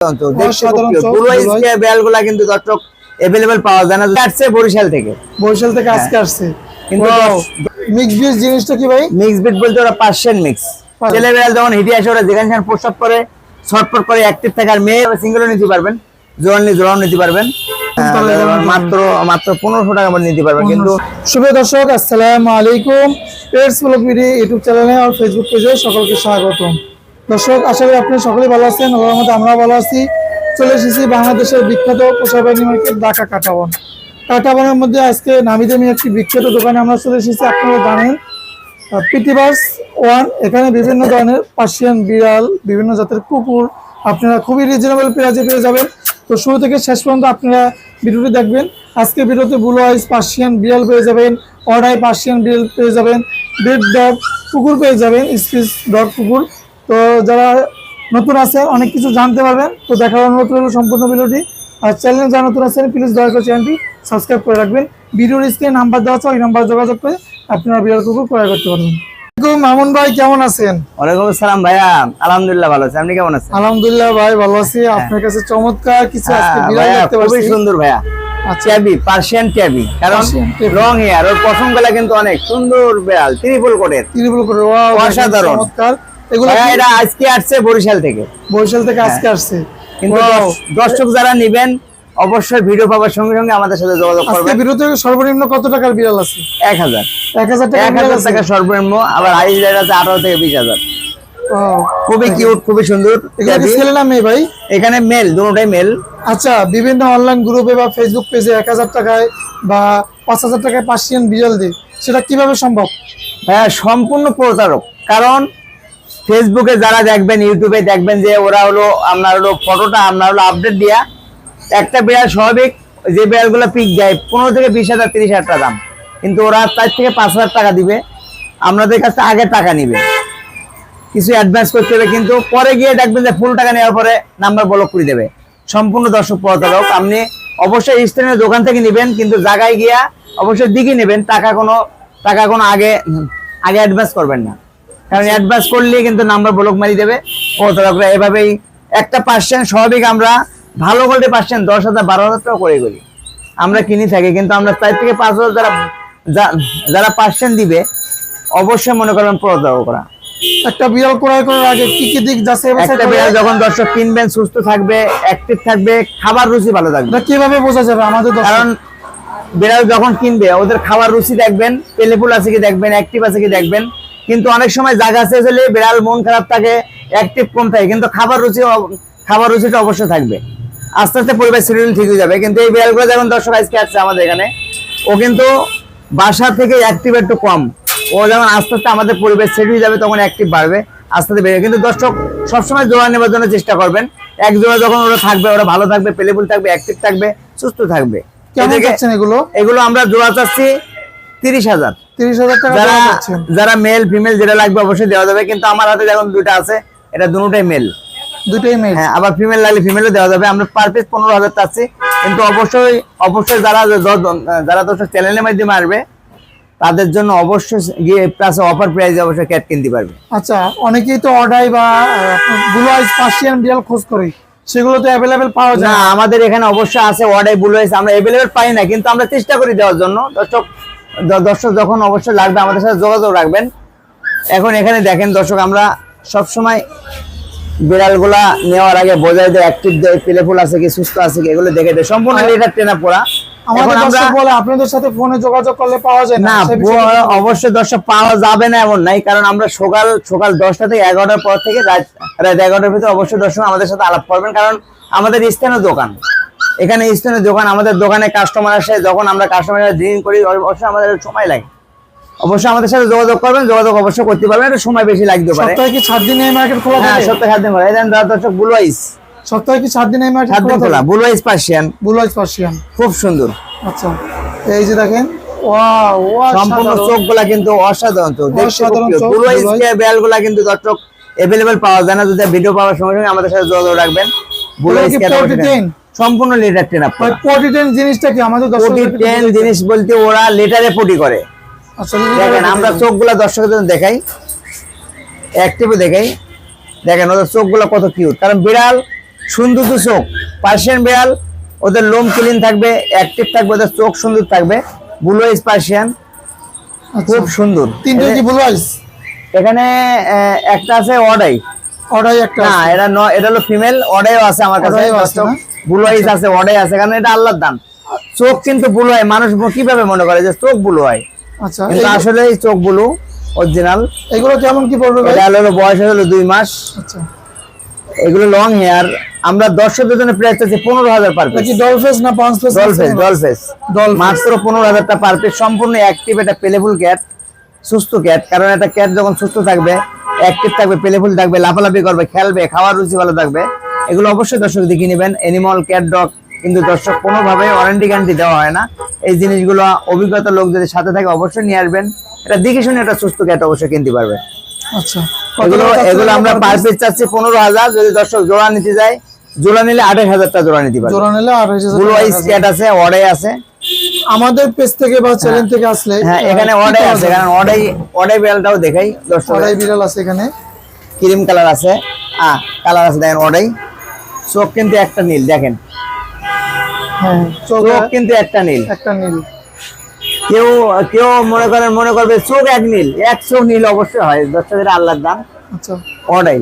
কিন্তু দর্শক পাওয়া যায় না আসছে বরিশাল থেকে। বরিশাল থেকে আজকে আসছে। কিন্তু মিক্স বিউজ জিনিসটা কি ভাই? মিক্স বিট বলতে ওরা পার্সিয়ান মিক্স ছেলে বিড়াল যখন হিটে আসে ওরা যেখানে সেখানে প্রস্রাব করে ছটপট করে অ্যাক্টিভ থাকে আর মেয়ে সিঙ্গেলও নিতে পারবেন। নিয়ে জোড়াও নিতে পারবেন। হ্যাঁ, মাত্র মাত্র পনেরোশো টাকা নিতে পারবেন কিন্তু শুভ দর্শক আসসালামু আলাইকুম। পেটস ব্লগ ভিডিও ইউটিউব চ্যানেলে আর ফেসবুক পেজে সকলকে স্বাগতম। দর্শক, আশা করি আপনি সকলেই ভালো আছেন, আল্লাহর মধ্যে আমরা ভালো আছি। চলে এসেছি বাংলাদেশের বিখ্যাত পোষাবাহিনী মার্কেট ঢাকা কাটাবন কাটাবনের মধ্যে আজকে নামি দামি একটি বিখ্যাত দোকানে আমরা চলে এসেছি, আপনারা জানেন। পিটিভার্স ওয়ান এখানে বিভিন্ন ধরনের পার্সিয়ান বিড়াল, বিভিন্ন জাতের কুকুর, আপনারা খুবই রিজনেবল প্রাইজে পেয়ে যাবেন। তো শুরু থেকে শেষ পর্যন্ত আপনারা ভিডিওটি দেখবেন। আজকে ভিডিওতে ব্লু আইস পার্সিয়ান বিড়াল পেয়ে যাবেন অর্ডাই পার্সিয়ান বিড়াল পেয়ে যাবেন বেড ডগ কুকুর পেয়ে যাবেন স্পিস ডগ কুকুর। তো যারা নতুন আছে অনেক কিছু জানতে পারবেন। তো দেখার অনুরোধ রইল সম্পূর্ণ ভিডিওটি। আর চ্যানেলে যারা নতুন আছেন প্লিজ দয়া করে চ্যানেলটি সাবস্ক্রাইব করে রাখবেন। ভিডিওর স্ক্রিনে নাম্বার দেওয়া আছে ওই নাম্বার যোগাযোগ করে আপনারা বিড়াল কুকুর ক্রয় করতে পারবেন। মামুন ভাই কেমন আছেন? ওয়ালাইকুম আসসালাম ভাইয়া। আলহামদুলিল্লাহ ভালো আছে। আপনি কেমন আছেন? আলহামদুলিল্লাহ ভাই ভালো আছি। আপনার কাছে চমৎকার কিছু আজকে হ্যাঁ, বিড়াল দেখতে পাচ্ছি। সুন্দর ভাইয়া। আচ্ছা। ট্যাবি পার্সিয়ান ট্যাবি কারণ রং হেয়ার ওর পশম কিন্তু অনেক সুন্দর বিড়াল ত্রিপুল কোটের ত্রিপুল করে অসাধারণ। চমৎকার। এগুলো এটা আজকে আসছে বরিশাল থেকে। বরিশাল থেকে আজকে আসছে। কিন্তু দর্শক যারা নিবেন অবশ্যই ভিডিও পাওয়ার সঙ্গে সঙ্গে আমাদের সাথে যোগাযোগ করবেন। বিরতি সর্বনিম্ন কত টাকার বিড়াল আছে? এক হাজার। টাকা এক বিড়াল হাজার আছে? টাকা সর্বনিম্ন আবার হাইস রেট আছে আঠারো থেকে বিশ হাজার। Wow। খুবই কিউট খুবই সুন্দর। এগুলো কি ছেলে না মেয়ে ভাই? এখানে মেল দুটোটাই মেল আচ্ছা বিভিন্ন অনলাইন গ্রুপে বা ফেসবুক পেজে এক হাজার টাকায় বা পাঁচ হাজার টাকায় পার্সিয়ান বিড়াল দিই সেটা কীভাবে সম্ভব? হ্যাঁ সম্পূর্ণ প্রতারক। কারণ ফেসবুকে যারা দেখবেন ইউটিউবে দেখবেন যে ওরা হলো, আপনার হলো ফটোটা আপনার হলো আপডেট দিয়া একটা বিড়াল স্বাভাবিক যে বিড়ালগুলো পিক দেয়, পনেরো থেকে বিশ হাজার, তিরিশ হাজার টাকা দাম। কিন্তু ওরা তার থেকে পাঁচ হাজার টাকা দিবে আপনাদের কাছে আগে টাকা নিবে। কিছু অ্যাডভান্স করতে হবে, কিন্তু পরে গিয়ে দেখবেন যে ফুল টাকা নেওয়ার পরে নাম্বার ব্লক করে দেবে। সম্পূর্ণ দর্শক প্রতারক আপনি অবশ্যই স্থানীয় দোকান থেকে নেবেন, কিন্তু জায়গায় গিয়া অবশ্যই দিকে নেবেন, টাকা কোনো টাকা কোনো আগে আগে অ্যাডভান্স করবেন না। কারণ অ্যাডভান্স করলে কিন্তু নাম্বার ব্লক মারি দেবে। প্রতারকরা এভাবেই একটা পার্সেন্ট স্বাভাবিক আমরা ভালো কোয়ালিটি পার্সেন্ট দশ হাজার বারো হাজার টাকা করে করি। আমরা কিনি থাকি কিন্তু আমরা চার থেকে পাঁচ হাজার যারা যারা পার্সেন্ট দিবে অবশ্যই মনে করবেন প্রতারকরা একটা বিড়াল ক্রয় করার আগে কি কি দিক যাচাই একটা বিড়াল যখন দর্শক কিনবেন সুস্থ থাকবে অ্যাক্টিভ থাকবে খাবার রুচি ভালো থাকবে। কীভাবে বোঝা যাবে আমাদের? কারণ বিড়াল যখন কিনবে ওদের খাবার রুচি দেখবেন পেলেফুল আছে কি দেখবেন অ্যাক্টিভ আছে কি দেখবেন। কিন্তু অনেক সময় জায়গা শেষ হলে বিড়াল মন খারাপ থাকে অ্যাক্টিভ কম থাকে কিন্তু খাবার রুচি খাবার রুচিটা অবশ্যই থাকবে। আস্তে আস্তে পরিবেশ শিডিউল ঠিক হয়ে যাবে। কিন্তু এই বিড়ালগুলো যেমন দর্শক আজকে আসছে আমাদের এখানে ও কিন্তু বাসা থেকে অ্যাক্টিভ একটু কম। ও যখন আস্তে আস্তে আমাদের পরিবেশ সেট হয়ে যাবে তখন অ্যাক্টিভ বাড়বে আস্তে আস্তে বেড়ে কিন্তু দর্শক সবসময় জোড়া নেবার জন্য চেষ্টা করবেন। এক জোড়া যখন ওরা থাকবে ওরা ভালো থাকবে পেলেবুল থাকবে অ্যাক্টিভ থাকবে সুস্থ থাকবে। এগুলো? এগুলো আমরা জোড়া চাচ্ছি তিরিশ হাজার। টাকা যারা যারা মেল ফিমেল যেটা লাগবে অবশ্যই দেওয়া যাবে কিন্তু আমার হাতে আছে এটা মেল দুটোই হ্যাঁ আবার ফিমেল লাগলে ফিমেলও দেওয়া যাবে আমরা পার পিস পনেরো হাজার চাচ্ছি কিন্তু অবশ্যই অবশ্যই যারা যারা দর্শক চ্যানেলের মাধ্যমে আসবে তাদের জন্য অবশ্যই গিয়ে প্লাস অফার প্রাইসে অবশ্যই ক্যাট কিনতে পারবে। আচ্ছা অনেকেই তো অর্ডাই বা ব্লু আইস পার্সিয়ান বিড়াল খোঁজ করে সেগুলো তো অ্যাভেলেবেল পাওয়া যায়। না। আমাদের এখানে অবশ্যই আছে ওয়ার্ডাই বুলো আমরা অ্যাভেলেবেল পাই না কিন্তু আমরা চেষ্টা করি দেওয়ার জন্য। দর্শক দর্শক যখন অবশ্যই লাগবে আমাদের সাথে যোগাযোগ রাখবেন। এখন এখানে দেখেন দর্শক আমরা সব সময় বিড়ালগুলা নেওয়ার আগে বোঝাই দেয় অ্যাক্টিভ দেয় প্লেফুল আছে কি সুস্থ আছে কি এগুলো দেখে দেয় সম্পূর্ণ লিটার ট্রেনা পড়া। এখন আমরা বলে আপনাদের সাথে ফোনে যোগাযোগ করলে পাওয়া যায় না অবশ্যই দর্শক পাওয়া যাবে না এমন নাই কারণ আমরা সকাল সকাল দশটা থেকে এগারোটার পর থেকে রাত রাত এগারোটার ভিতরে অবশ্যই দর্শক আমাদের সাথে আলাপ করবেন কারণ আমাদের স্থানীয় দোকান। এখানে স্থানীয় দোকান আমাদের দোকানে কাস্টমার আসে যখন আমরা কাস্টমার ডিলিং করি অবশ্যই আমাদের সময় লাগে। অবশ্যই আমাদের সাথে যোগাযোগ করবেন যোগাযোগ অবশ্যই করতে পারবেন একটু সময় বেশি লাগতে পারে। সপ্তাহে কি সাত দিন এই মার্কেট খোলা হ্যাঁ থাকে? সপ্তাহে সাত দিন করে এই দেন দর্শক ব্লু আইস সপ্তাহে কি সাত দিন এই মার্কেট খোলা খোলা। থাকে? Blue eyes Persian blue eyes Persian খুব সুন্দর। আচ্ছা এই যে দেখেন ওয়াও সম্পূর্ণ চোখগুলা কিন্তু অসাধারণ দেখতে অসাধারণ চোখ, পুরো blue eyes। গুলা কিন্তু দর্শক এভেলেবেল পাওয়া যায় না। যদি ভিডিও পাওয়ার সঙ্গে সঙ্গে আমাদের সাথে যোগাযোগ রাখবেন। বুলো এগুলো কি স্কেয়ার 40 সম্পূর্ণ litter train up potty train জিনিসটা কি? আমাদের কোটি টেন জিনিস বলতে ওরা লেটারে পটি করে। আচ্ছা দেখেন আমরা চোখগুলো দর্শকের জন্য দেখাই। অ্যাক্টিভও দেখাই। দেখেন ওদের চোখগুলো কত কিউট কারণ বিড়াল সুন্দর তো চোখ। পার্সিয়ান বিড়াল ওদের লোম ক্লিন থাকবে অ্যাক্টিভ থাকবে ওদের চোখ সুন্দর থাকবে। ব্লু আইস পার্সিয়ান খুব সুন্দর। তিনটে কি ব্লু আইস এখানে একটা আছে অডাই। ওটাই একটা না এটা এটা হলো ফিমেল অডাইও আছে আমার কাছে। ওডাইও আছে না? ব্লু আইস আছে কারণ এটা আল্লাহর দান। চোখ কিন্তু ব্লু হয় মানুষ কীভাবে মনে করে যে চোখ ব্লু হয় আচ্ছা কিন্তু আসলে এই চোখ ব্লু অরিজিনাল এগুলো কেমন কি পড়বে এটা হলো বয়স হলো দুই মাস। আচ্ছা। এগুলো লং হেয়ার আমরা দর্শকদের জন্য প্রাইস চাচ্ছি পনেরো হাজার পার এটা পিস না পাঁচ face doll face doll face doll মাত্র পনেরো হাজারটা পার পিস সম্পূর্ণ অ্যাক্টিভ এটা পেলেফুল ক্যাট সুস্থ ক্যাট কারণ একটা ক্যাট যখন সুস্থ থাকবে অ্যাক্টিভ থাকবে পেলেফুল থাকবে লাফালাফি করবে খেলবে খাওয়ার রুচি ভালো থাকবে। এগুলো অবশ্যই দর্শক দেখে নেবেন। অ্যানিমাল ক্যাট ডগ কিন্তু দর্শক কোনোভাবে ওয়ারেন্টি গ্যারান্টি দেওয়া হয় না। এই জিনিসগুলো অভিজ্ঞতা লোক যদি সাথে থাকে অবশ্যই নিয়ে আসবেন। এটা দেখে শুনে একটা সুস্থ ক্যাট অবশ্যই কিনতে পারবে। আচ্ছা। এগুলো এগুলো আমরা পার পিস চাচ্ছি পনেরো হাজার। যদি দর্শক জোড়া নিতে যায় জোড়া নিলে আঠাশ হাজারটা জোড়া নিতে পারবে। জোড়া নিলে আড়াইশ হাজার আছে। অডাই আছে। আমাদের পেজ থেকে বা চ্যানেল থেকে আসলে হ্যাঁ এখানে অডাই আছে। কারণ অডাই অডাই বিড়ালটাও দেখাই। দর্শক অডাই বিড়াল আছে এখানে। ক্রিম কালার আছে। হ্যাঁ কালার আছে দেখেন অডাই চোখ কিন্তু একটা নীল দেখেন। হ্যাঁ। চোখ চোখ কিন্তু একটা নীল। একটা নীল। কেউ কেউ মনে করেন মনে করবে চোখ এক নীল এক চোখ নীল অবশ্যই হয় দর্শকের আল্লাহর দাম আচ্ছা। অডাই।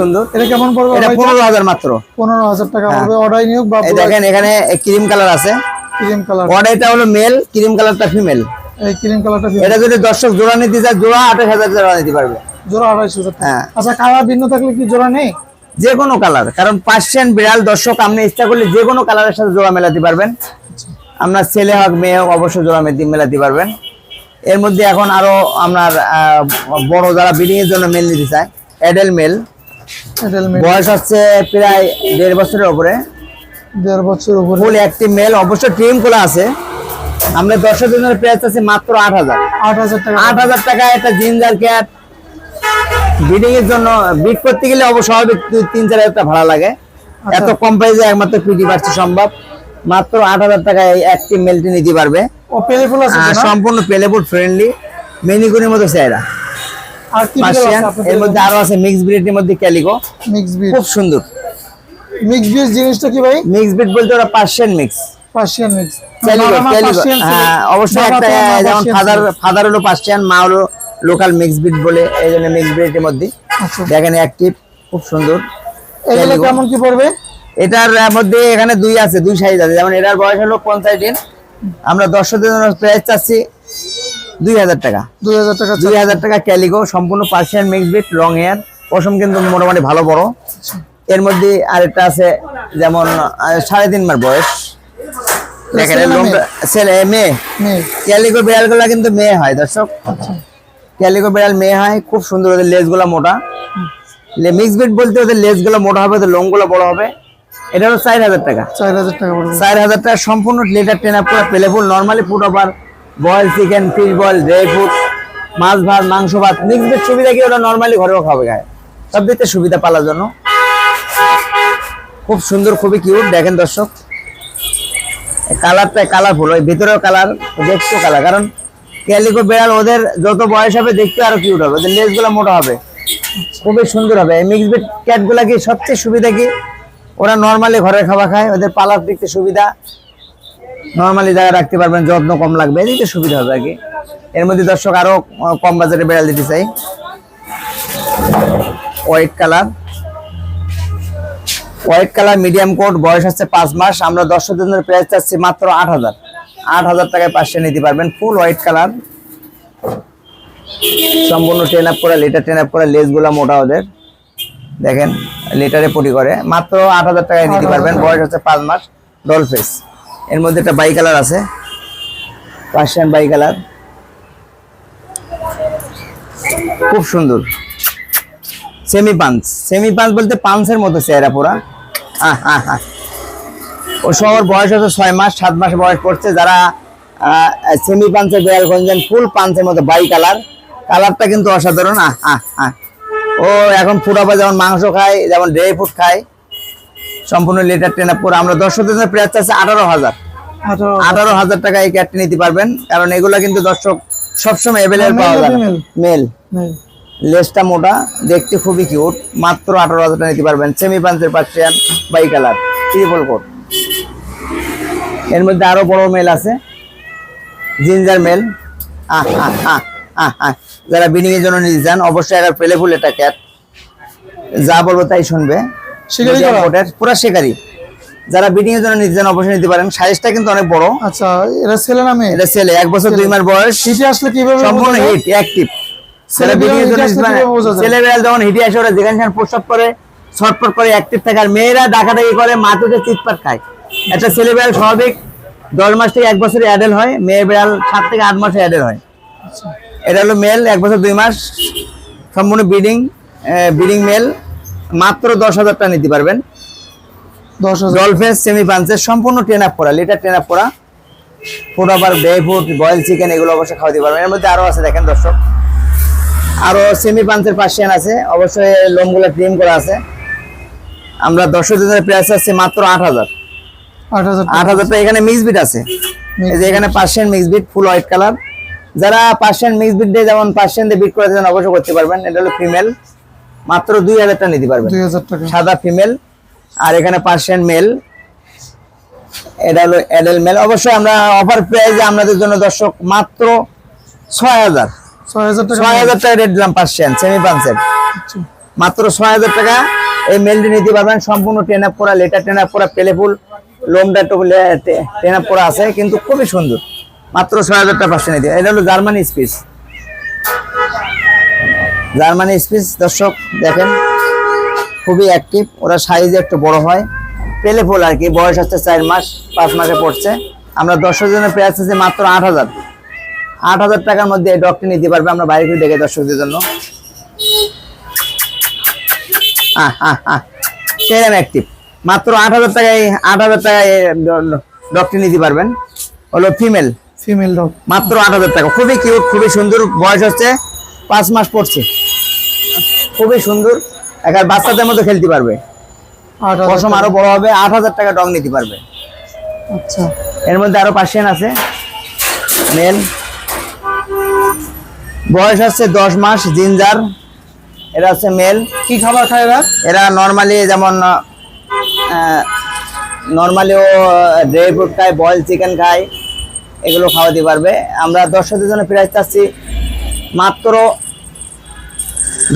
সুন্দর। এটা কেমন পড়বে এটা পনেরো হাজার মাত্র। পনেরো হাজার টাকা হ্যাঁ। পড়বে। অডাই নিয়োগ বা দেখেন এখানে ক্রিম কালার আছে। Cream colour. অডাইটা হলো মেল ক্রিম কালারটা ফিমেল। এই ক্রিম কালারটা এটা যদি দর্শক জোড়া নিতে চায় জোড়া আঠাশ হাজার জোড়া নিতে পারবে। জোড়া আড়াইশো হাজার টাকা। হ্যাঁ। আচ্ছা কালার ভিন্ন থাকলে কি জোড়া নেই? যে কোনো কালার কারণ পার্সিয়ান বিড়াল দর্শক আপনি ইচ্ছা করলে যে কোনো কালারের সাথে জোড়া মেলাতে পারবেন। আপনার ছেলে হোক মেয়ে হোক অবশ্যই জোড়া মেলাতে মেলাতে পারবেন। এর মধ্যে এখন আরও আপনার বড় যারা ব্রিডিং এর জন্য মেল নিতে চায় অ্যাডেল মেল বয়স হচ্ছে প্রায় দেড় বছরের উপরে। দেড় বছর উপরে। ফুল অ্যাক্টিভ মেল অবশ্যই ট্রিম খোলা আছে। আমরা দর্শকের জন্য প্রাইস আছে মাত্র আট হাজার। আট হাজার টাকা। আট হাজার টাকা একটা জিঞ্জার ক্যাট ব্রিডিং এর জন্য ব্রিড করতে গেলে অবশ্য দুই তিন চার হাজার টাকা ভাড়া লাগে। এত কম প্রাইসে একমাত্র পিটি পাচ্ছে সম্ভব। মাত্র আট হাজার টাকায় একটি মেলটি নিতে পারবে? সম্পূর্ণ পেলেবুট ফ্রেন্ডলি মেনিগুনির মতো চেহারা। আর কি পার্সিয়ান এর মধ্যে আরও আছে মিক্স ব্রিডের মধ্যে ক্যালিকো মিক্স ব্রিড খুব সুন্দর। মিক্স বিট জিনিসটা কি ভাই? মিক্স ব্রিড বলতে ওরা Persian mix Persian mix calico calico হ্যাঁ অবশ্যই একটা যেমন ফাদার ফাদার হলো পার্সিয়ান মা হলো লোকাল মিক্স ব্রিড বলে এই জন্য মিক্স ব্রিডের মধ্যে। আচ্ছা। দেখেন অ্যাক্টিভ খুব সুন্দর। এগুলো কেমন কি পড়বে? এটার মধ্যে এখানে দুই আছে দুই সাইজ আছে। যেমন এটার বয়স হলো পঞ্চাশ দিন। আমরা দর্শকদের জন্য প্রাইস চাচ্ছি দুই হাজার টাকা। দুই হাজার টাকা দুই হাজার টাকা ক্যালিগো সম্পূর্ণ Persian mix breed long hair পশম কিন্তু মোটামুটি ভালো বড়। এর মধ্যে আরেকটা আছে যেমন সাড়ে তিন মাস বয়স। দেখেন ছেলে মেয়ে? মেয়ে। ক্যালিগো বিড়ালগুলা কিন্তু মেয়ে হয় দর্শক। ক্যালিগো বিড়াল মেয়ে হয় খুব সুন্দর ওদের লেজগুলো মোটা। মিক্স বিট বলতে ওদের লেজগুলো মোটা হবে ওদের লোমগুলো বড় হবে। এটা হলো চার হাজার টাকা। চার হাজার টাকা চার হাজার টাকা সম্পূর্ণ লেটার ট্রেন আপ করে playful normally food over boil chicken fish boil dry food মাছ ভাত মাংস ভাত মিক্স ভেজ সুবিধা কি? ওরা নর্মালি ঘরেও খাবে খায় সব দিতে সুবিধা পালার জন্য। খুব সুন্দর খুবই কিউট দেখেন দর্শক। কালারটা কালারফুল ওই ভিতরেও কালার দেখতেও কালার কারণ ক্যালিকো বেড়াল ওদের যত বয়স হবে দেখতে আরও কিউট হবে। ওদের লেজগুলো মোটা হবে। খুবই সুন্দর হবে। মিক্স বিট ক্যাটগুলা কি সবচেয়ে সুবিধা কি? ওরা নর্মালি ঘরের খাবার খায় ওদের পালার দেখতে সুবিধা। নর্মালি জায়গায় রাখতে পারবেন যত্ন কম লাগবে। এদিকে সুবিধা হবে আর কি। এর মধ্যে দর্শক আরও আহ, কম বাজারে বেড়াল দিতে চাই। White colour white colour medium coat বয়স হচ্ছে পাঁচ মাস। আমরা দর্শকদের প্রাইস চাচ্ছি মাত্র আট হাজার। আট হাজার টাকায় পাঁচশো নিতে পারবেন। ফুল হোয়াইট কালার সম্পূর্ণ ট্রেন আপ করে লেটার ট্রেন আপ করে লেজগুলা মোটা ওদের। দেখেন লেটারে পটি করে। মাত্র আট হাজার টাকায় নিতে পারবেন। বয়স হচ্ছে পাঁচ মাস। ডল ফেস এর মধ্যে একটা বাই কালার আছে। পার্সিয়ান বাই কালার খুব সুন্দর। সেমি পাঞ্চ সেমি পাঞ্চ বলতে পাঞ্চের মতো চেহারা পুরা। আহ, আহ, আহ। ও সবার বয়স হচ্ছে ছয় মাস সাত মাস বয়স পড়ছে। যারা সেমি পাঞ্চের বেড়াল খঞ্জেন ফুল পাঞ্চের মতো বাই কালার। কালারটা কিন্তু অসাধারণ। ও এখন ফুটাবা যেমন মাংস খায় যেমন ড্রাই ফ্রুট খায় সম্পূর্ণ লিটার ট্রেন আপ করে আমরা দর্শকদের জন্য প্রাইস আছে আঠারো হাজার। আঠারো হাজার। টাকা এই ক্যাটটি নিতে পারবেন। কারণ এগুলা কিন্তু দর্শক সবসময় অ্যাভেলেবল পাওয়া যায় মেল নেই লেসটা মোটা দেখতে খুবই কিউট মাত্র আঠারো হাজার টাকা নিতে পারবেন। Semi পাঞ্চের Persian bi colour triple coat এর মধ্যে আরও বড় মেল আছে। জিঞ্জার মেল আহ আহ আহ আহ আহ যারা বিনিং এর জন্য নিতে চান অবশ্যই একবার পেলে ফুল এটা ক্যাট যা বলব তাই শুনবে। এর, পুরা শিকারি। যারা বিডিং এর জন্য নিতে চান অবশ্যই নিতে পারেন। সাইজটা কিন্তু অনেক বড়। আচ্ছা এরা ছেলে না মেয়ে? এটা ছেলে এক বছর দুই মাস বয়স। হিটে আসলে কীভাবে সম্পূর্ণ হিট অ্যাক্টিভ ছেলে হিটে আসলে কীভাবে ছেলে বেড়াল যখন হিটে আসে ওরা যেখানে সেখানে প্রস্রাব করে ছটপট করে অ্যাক্টিভ থাকে। আর মেয়েরা ডাকাডাকি করে মাতুতে চিৎপাট খায়। একটা ছেলে বেড়াল স্বাভাবিক দশ মাস থেকে এক বছর অ্যাডেল হয় মেয়ে বেড়াল সাত থেকে আট মাসে অ্যাডেল হয়। এটা হলো মেল এক বছর দুই মাস সম্পূর্ণ ব্রিডিং ব্রিডিং মেল মাত্র দশ হাজার টাকা নিতে পারবেন। দশ হাজার। জলফেস সেমি পাঞ্চের সম্পূর্ণ ট্রেন আপ করা লিটার ট্রেন আপ করা। ফুড আবার ডে ফুড বয়েল চিকেন এগুলো অবশ্যই খাওয়াতে পারবেন। এর মধ্যে আরও আছে দেখেন দর্শক। আরও সেমি পাঞ্চের পার্সিয়ান আছে অবশ্যই লোমগুলো ট্রিম করা আছে। আমরা দর্শক দিনের প্রাইস আছে মাত্র আট হাজার। আট হাজার টাকা। এখানে মিক্স বিট আছে। এই যে এখানে Persian mix breed full white colour যারা পার্সিয়ান মিক্স বিট দিয়ে যেমন দিয়ে বিট করে দেন অবশ্যই করতে পারবেন। এটা হলো ফিমেল মাত্র দুই হাজার টাকা নিতে পারবেন। সাদা ফিমেল আর এখানে মেল এটা হলো অ্যাডেল মেল অবশ্যই আমরা অফার প্রাইজে আপনাদের জন্য দর্শক মাত্র ছয় হাজার। ছয় হাজার টাকা। রেট দিলাম সেমি পাঞ্চের আচ্ছা। মাত্র ছয় হাজার টাকা এই মেলটি নিতে পারবেন। সম্পূর্ণ ট্রেন আপ করা লেটার ট্রেন আপ করা পেলেফুল লোমটা একটু আপ করা আছে, কিন্তু খুবই সুন্দর। মাত্র ছয় হাজার টাকা পার্সেন্ট এটা হলো জার্মানি স্পিস জার্মানি স্পিস দর্শক দেখেন, খুবই অ্যাক্টিভ ওরা সাইজে একটু বড় হয়। পেলে ফুল আর কি, বয়স হচ্ছে চার মাস, পাঁচ মাসে পড়ছে। আমরা দর্শক জনের প্রাইস আছে মাত্র আট হাজার। আট হাজার টাকার মধ্যে ডগটি নিতে পারবে আমরা বাইরে করে দেখে দর্শকদের জন্য। সেরম অ্যাক্টিভ মাত্র আট হাজার টাকায় আট হাজার টাকায় ডগটি নিতে পারবেন। হলো ফিমেল ফিমেল ডগ মাত্র আট হাজার টাকা। খুবই কিউট খুবই সুন্দর বয়স হচ্ছে পাঁচ মাস পড়ছে। খুবই সুন্দর। একার বাচ্চাদের মতো খেলতে পারবে। পশম আরও বড় হবে আট হাজার টাকা ডগ নিতে পারবে। আচ্ছা। এর মধ্যে আরও পার্সিয়ান আছে। মেল বয়স হচ্ছে দশ মাস জিঞ্জার এরা হচ্ছে মেল কি খাবার খায় এরা? এরা নর্মালি যেমন নর্মালি ও ড্রাই ফ্রুট খায় বয়েল চিকেন খায় এগুলো খাওয়াতে পারবে। আমরা দর্শকদের জন্য প্রাইস চাচ্ছি মাত্র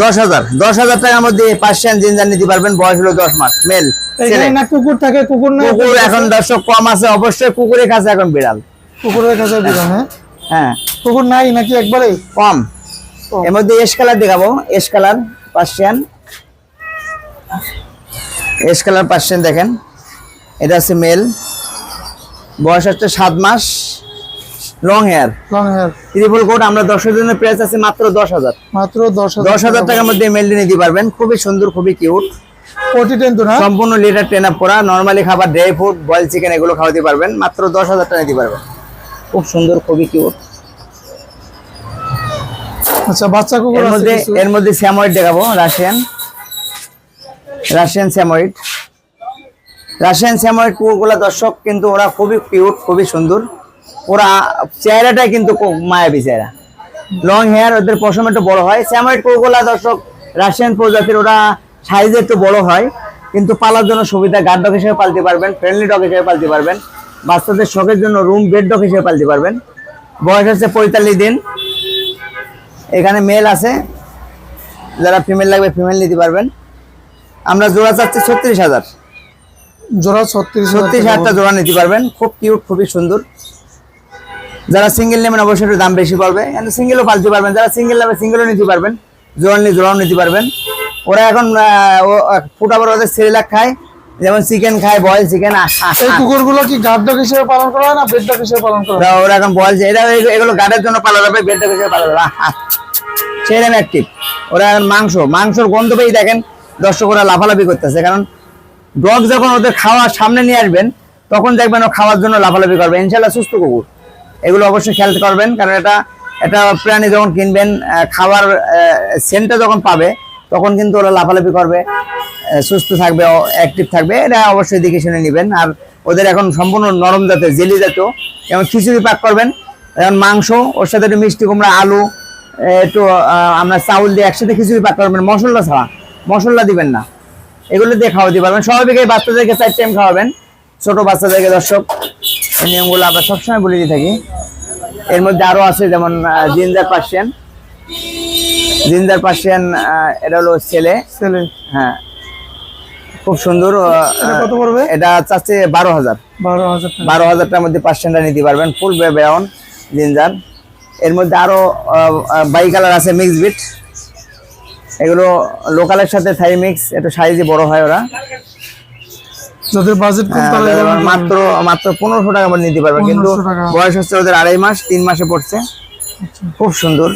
দশ হাজার। দশ হাজার টাকার মধ্যে পার্সিয়ান জিঞ্জার নিতে পারবেন বয়স হলো দশ মাস মেল না কুকুর থাকে কুকুর না কুকুর এখন দর্শক কম আছে অবশ্যই কুকুরের কাছে এখন বিড়াল। কুকুরের কাছে দিলাম হ্যাঁ? হ্যাঁ। কুকুর নাই নাকি একবারে? কম। কম। এর মধ্যে এস কালার দেখাবো ash colour Persian ash colour Persian দেখেন। এটা হচ্ছে মেল। বয়স হচ্ছে সাত মাস। Long hair long hair triple coat আমরা দশের জন্য প্রাইস আছে মাত্র দশ হাজার। মাত্র দশ দশ হাজার টাকার মধ্যে মেলটি নিতে পারবেন। খুবই সুন্দর খুবই কিউট ফোর্টি টেন না সম্পূর্ণ লিটার ট্রেন আপ করা। নর্মালি খাবার ড্রাই ফ্রুট বয়েল চিকেন এগুলো খাওয়াতে পারবেন। মাত্র দশ হাজার টাকা নিতে পারবেন। খুব সুন্দর খুবই কিউট আচ্ছা বাচ্চা কুকুর এর মধ্যে এর মধ্যে স্যাময়েড দেখাবো Russian Russian Samoyed Russian Samoyed কুকুরগুলা দর্শক, কিন্তু ওরা খুবই কিউট খুবই সুন্দর। ওরা চেহারাটাই কিন্তু মায়াবী চেহারা। লং হেয়ার ওদের পশম একটু বড় হয়। স্যাময়েড কুকুরগুলা দর্শক রাশিয়ান প্রজাতির ওরা সাইজে একটু বড় হয়। কিন্তু পালার জন্য সুবিধা গার্ড ডগ হিসেবে পালতে পারবেন ফ্রেন্ডলি ডগ হিসেবে পালতে পারবেন। বাচ্চাদের শখের জন্য রুম বেড ডগ হিসেবে পালতে পারবেন। বয়স হচ্ছে পঁয়তাল্লিশ দিন। এখানে মেল আছে। যারা ফিমেল লাগবে ফিমেল নিতে পারবেন। আমরা জোড়া চাচ্ছি ছত্রিশ হাজার। জোড়া ছত্রিশ ছত্রিশ হাজারটা জোড়া নিতে পারবেন। খুব কিউট খুবই সুন্দর। যারা সিঙ্গেল নেবেন অবশ্যই একটু দাম বেশি পড়বে। কিন্তু সিঙ্গেলও পালতে পারবেন। যারা সিঙ্গেল নেবে সিঙ্গেলও নিতে পারবেন। জোড়া নিয়ে জোড়াও নিতে পারবেন। ওরা এখন ফুটা বড় ওদের সেরেলাক খায়। যেমন চিকেন খায় বয়েল চিকেন এই কুকুরগুলো কি গার্ড ডগ হিসেবে পালন করা হয় না বেড ডগ হিসেবে পালন করা হয়? ওরা এখন বয়েল এটা এগুলো গার্ডের জন্য পালা যাবে বেডটা হিসেবে পালা যাবে সেরকম অ্যাক্টিভ ওরা এখন মাংস মাংসর গন্ধ পেয়েই দেখেন। দর্শক ওরা লাফালাফি করতেছে, কারণ ডগ যখন ওদের খাওয়ার সামনে নিয়ে আসবেন, তখন দেখবেন ও খাওয়ার জন্য লাফালাফি করবে। ইনশাল্লাহ সুস্থ কুকুর। এগুলো অবশ্যই খেয়াল করবেন, কারণ এটা এটা প্রাণী যখন কিনবেন খাবার সেন্টটা যখন পাবে, তখন কিন্তু ওরা লাফালাফি করবে সুস্থ থাকবে অ্যাক্টিভ থাকবে। এটা অবশ্যই দেখে শুনে নেবেন। আর ওদের এখন সম্পূর্ণ নরম জাতের, জেলি জাতীয়। যেমন খিচুড়ি পাক করবেন, যেমন মাংস, ওর সাথে একটু মিষ্টি কুমড়া, আলু একটু আমরা চাউল দিয়ে একসাথে খিচুড়ি পাক করবেন, মশলা ছাড়া। মশলা দিবেন না। এগুলো দিয়ে খাওয়াতে পারবেন। স্বাভাবিক এই বাচ্চাদেরকে চার টাইম খাওয়াবেন। ছোট বাচ্চাদেরকে দর্শক এই নিয়মগুলো আমরা সবসময় বলে দিয়ে থাকি। এর মধ্যে আরও আছে যেমন জিঞ্জার পার্সিয়ান। জিঞ্জার পার্সিয়ান এটা হলো ছেলে। ছেলে। হ্যাঁ। খুব সুন্দর এটা কত পড়বে? এটা চাচ্ছে বারো হাজার। বারো হাজার বারো হাজারটার মধ্যে পার্সেন্টটা নিতে পারবেন ফুল ব্রাউন জিঞ্জার। এর মধ্যে আরও বাই কালার আছে মিক্স বিট এগুলো লোকালের সাথে থাই মিক্স একটু সাইজে বড় হয় ওরা। যাদের বাজেট কম হ্যাঁ, তারা মাত্র মাত্র পনেরোশো টাকা করে নিতে পারবেন কিন্তু বয়স হচ্ছে ওদের আড়াই মাস তিন মাসে পড়ছে। খুব সুন্দর।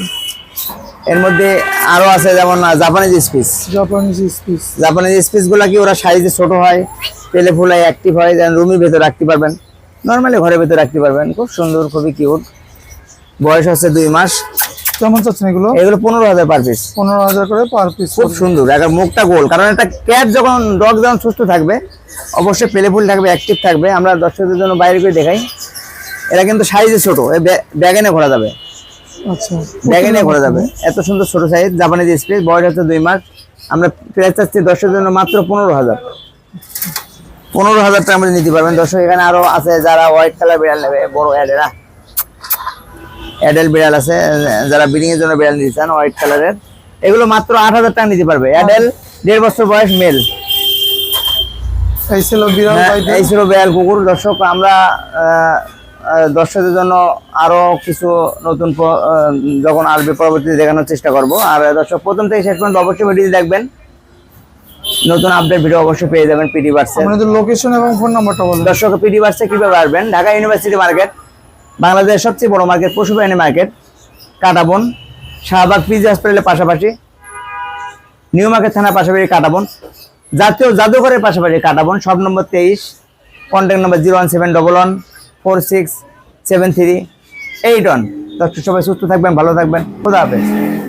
এর মধ্যে আরও আছে যেমন Japanese spitz Japanese spitz Japanese স্পিসগুলা কি ওরা সাইজে ছোট হয় পেলে ফুলাই অ্যাক্টিভ হয় যেন রুমের ভেতর রাখতে পারবেন। নর্মালি ঘরের ভেতর রাখতে পারবেন। খুব সুন্দর খুবই কিউট বয়স হচ্ছে দুই মাস। কেমন চাচ্ছেন এগুলো? এগুলো পনেরো হাজার পার পিস পনেরো হাজার করে পার পিস খুব সুন্দর একটা মুখটা গোল কারণ একটা ক্যাট যখন ডগ যখন সুস্থ থাকবে অবশ্যই পেলে ফুল থাকবে অ্যাক্টিভ থাকবে আমরা দর্শকদের জন্য বাইরে করে দেখাই। এরা কিন্তু সাইজে ছোট ব্যাগেনে ঘোরা যাবে। আচ্ছা। ব্যাগেনে ঘোরা যাবে। এত সুন্দর ছোট সাইজ জাপানিজ স্পেস বয়স হচ্ছে দুই মাস। আমরা প্রাইস চাচ্ছি দর্শকের জন্য মাত্র পনেরো হাজার। পনেরো হাজার টাকা মধ্যে নিতে পারবেন। দর্শক এখানে আরও আছে যারা হোয়াইট কালার বিড়াল নেবে বড় অ্যাডেরা অ্যাডেল বিড়াল আছে যারা ব্রিডিং এর জন্য বিড়াল নিতে চান হোয়াইট কালারের এগুলো মাত্র আট হাজার টাকা নিতে পারবে। অ্যাডেল দেড় বছর বয়স মেল এই ছিল বিড়াল হ্যাঁ, ছিল বেয়াল কুকুর। দর্শক আমরা দর্শকদের জন্য আরও কিছু নতুন যখন আসবে পরবর্তীতে দেখানোর চেষ্টা করব। আর দর্শক প্রথম থেকে শেষ পর্যন্ত অবশ্যই ভিডিও দেখবেন। নতুন আপডেট ভিডিও অবশ্যই পেয়ে যাবেন পিডি আপনাদের লোকেশন এবং ফোন নাম্বারটা বলুন। দর্শক পিডি বার্সে কীভাবে আসবেন? ঢাকা ইউনিভার্সিটি মার্কেট বাংলাদেশের সবচেয়ে বড় মার্কেট পশুবাহিনী মার্কেট কাটাবন, শাহবাগ পিজি হসপিটালের পাশাপাশি নিউ মার্কেট থানার পাশাপাশি কাটাবন, জাতীয় জাদুঘরের পাশাপাশি কাটাবন সব নম্বর তেইশ contact number zero one seven double one four six seven three eight one দর্শক, সবাই সুস্থ থাকবেন, ভালো থাকবেন। খোদা হাফেজ।